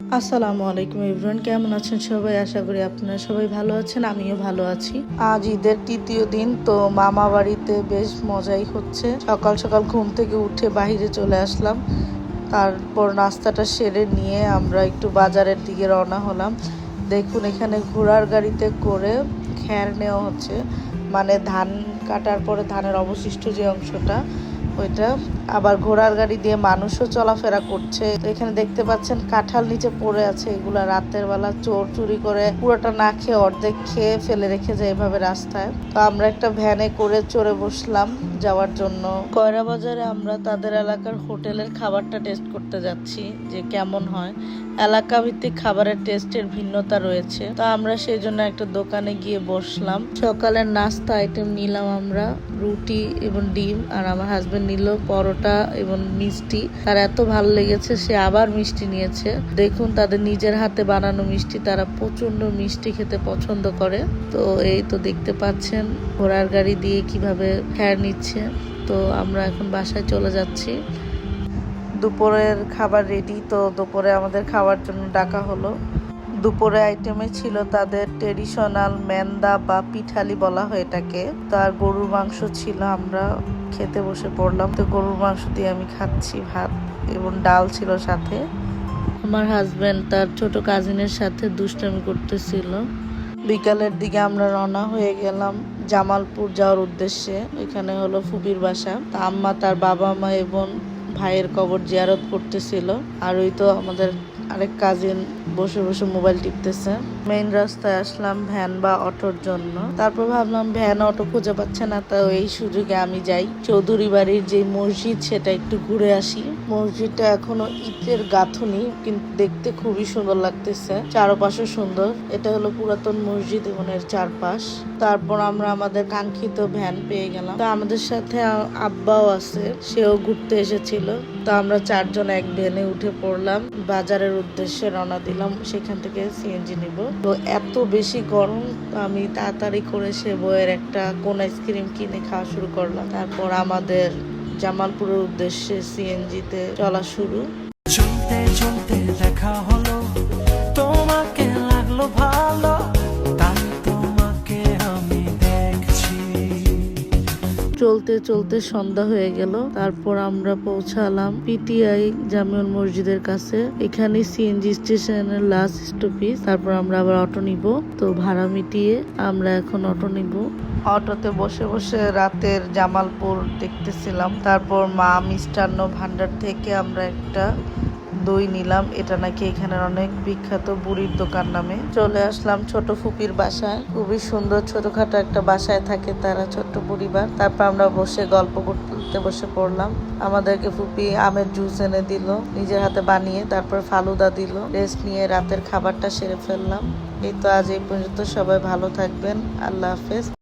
আসসালামু আলাইকুম ইব্রান কেমন আছেন সবাই? আশা করি আপনারা সবাই ভালো আছেন, আমিও ভালো আছি। আজ ঈদের তৃতীয় দিন, তো মামা বাড়িতে বেশ মজাই হচ্ছে। সকাল সকাল ঘুম থেকে উঠে বাইরে চলে আসলাম। তারপর নাস্তাটা সেরে নিয়ে আমরা একটু বাজারের দিকে রওনা হলাম। দেখুন, এখানে ঘোড়ার গাড়িতে করে খ্যার নেওয়া হচ্ছে। মানে ধান কাটার পরে ধানের অবশিষ্ট যে অংশটা ওইটা। আবার ঘোড়ার গাড়ি দিয়ে মানুষও চলাফেরা করছে। তো এখানে দেখতে পাচ্ছেন, কাঁঠাল নিচে পড়ে আছে এগুলা রাতের বেলা চোর চুরি করে পুরোটা না খেয়ে অর্ধেক খেয়ে ফেলে রেখে যায় এভাবে রাস্তায়। তো আমরা একটা ভ্যানে করে চড়ে বসলাম যাওয়ার জন্য। কয়রা বাজারে আমরা তাদের এলাকার হোটেলের খাবারটা টেস্ট করতে যাচ্ছি যে কেমন হয়। এলাকা ভিত্তিক খাবারের টেস্টের ভিন্নতা রয়েছে। তো আমরা সেই জন্য একটা দোকানে গিয়ে বসলাম। সকালের নাস্তা আইটেম নিলাম আমরা, রুটি এবং ডিম, আর আমার হাজবেন্ড নিল পরোটা এবং মিষ্টি। তার এত ভালো লেগেছে, সে আবার মিষ্টি নিয়েছে। দেখুন তাদের নিজের হাতে বানানো মিষ্টি, তারা প্রচণ্ড মিষ্টি খেতে পছন্দ করে। তো এই তো দেখতে পাচ্ছেন, ঘোড়ার গাড়ি দিয়ে কীভাবে খ্যার নিচ্ছে। তো আমরা এখন বাসায় চলে যাচ্ছি। দুপুরের খাবার রেডি তো দুপুরে আমাদের খাওয়ার জন্য ডাকা হলো। দুপুরে আইটেমে ছিল তাদের ট্রেডিশনাল ম্যান্দা বা পিঠালি বলা হয় এটাকে। তার গরুর মাংস ছিল, আমরা খেতে বসে পড়লাম। তো গরুর মাংস দিয়ে আমি খাচ্ছি ভাত এবং ডাল ছিল সাথে। আমার হাজব্যান্ড তার ছোট কাজিনের সাথে দুষ্টামি করতেছিল। বিকালের দিকে আমরা রওনা হয়ে গেলাম জামালপুর যাওয়ার উদ্দেশ্যে। এখানে হলো ফুবির বাসা। তা আম্মা, তার বাবা মা এবং ভাইয়ের কবর জিয়ারত করতেছিল। আর ওই তো আমাদের আরেক কাজিন বসে বসে মোবাইল টিপতেছে। মেইন রাস্তায় আসলাম ভ্যান বা অটোর জন্য। তারপর ভাবলাম ভ্যান অটো খুঁজে পাচ্ছে না, তো এই সুযোগে আমি যাই। চৌধুরী বাড়ির যে মসজিদ, সেটা একটু ঘুরে আসি। মসজিদটা এখনও ইটের গাঁথুনি, কিন্তু দেখতে খুবই সুন্দর লাগতেছে। চারপাশে সুন্দর। এটা হলো পুরাতন মসজিদ এবং এর চারপাশ। তারপর আমরা আমাদের কাঙ্ক্ষিত ভ্যান পেয়ে গেলাম। তো আমাদের সাথে আব্বাও আছে, সেও ঘুরতে এসেছিল। তো আমরা চারজন এক ভ্যানে উঠে পড়লাম। বাজারের উদ্দেশ্যে রওনা দিলাম। সেখান থেকে সিএনজি নিব। এত বেশি গরম, আমি তাড়াতাড়ি করে সে বইয়ের একটা কোন আইসক্রিম কিনে খাওয়া শুরু করলাম। তারপর আমাদের জামালপুরের উদ্দেশ্যে সিএনজিতে চলা শুরু। চলতে চলতে সন্ধ্যা হয়ে গেল। তারপর আমরা পৌঁছালাম পিটিআই জামিউল মসজিদের কাছে। এখানে সিএনজি স্টেশনের লাস্ট স্টপেজ তারপর আমরা আবার অটো নিব। তো ভাড়া মিটিয়ে আমরা এখন অটো নিব। অটোতে বসে বসে রাতের জামালপুর দেখতেছিলাম। তারপর মা মিষ্টান্ন ভান্ডার থেকে আমরা একটা দই নিলাম। এটা নাকি এখানের অনেক বিখ্যাত বুড়ির দোকান নামে। চলে আসলাম ছোট ফুপির বাসায়। খুবই সুন্দর ছোটখাটো একটা বাসায় থাকে তারা ছোট্ট পরিবার তারপর আমরা বসে গল্প করতে বসে পড়লাম। আমাদেরকে ফুপি আমের জুস এনে দিল, নিজের হাতে বানিয়ে তারপর ফালুদা দিল। রেস্ট নিয়ে রাতের খাবারটা সেরে ফেললাম। এই তো আজ এই পর্যন্ত সবাই ভালো থাকবেন। আল্লাহ হাফেজ।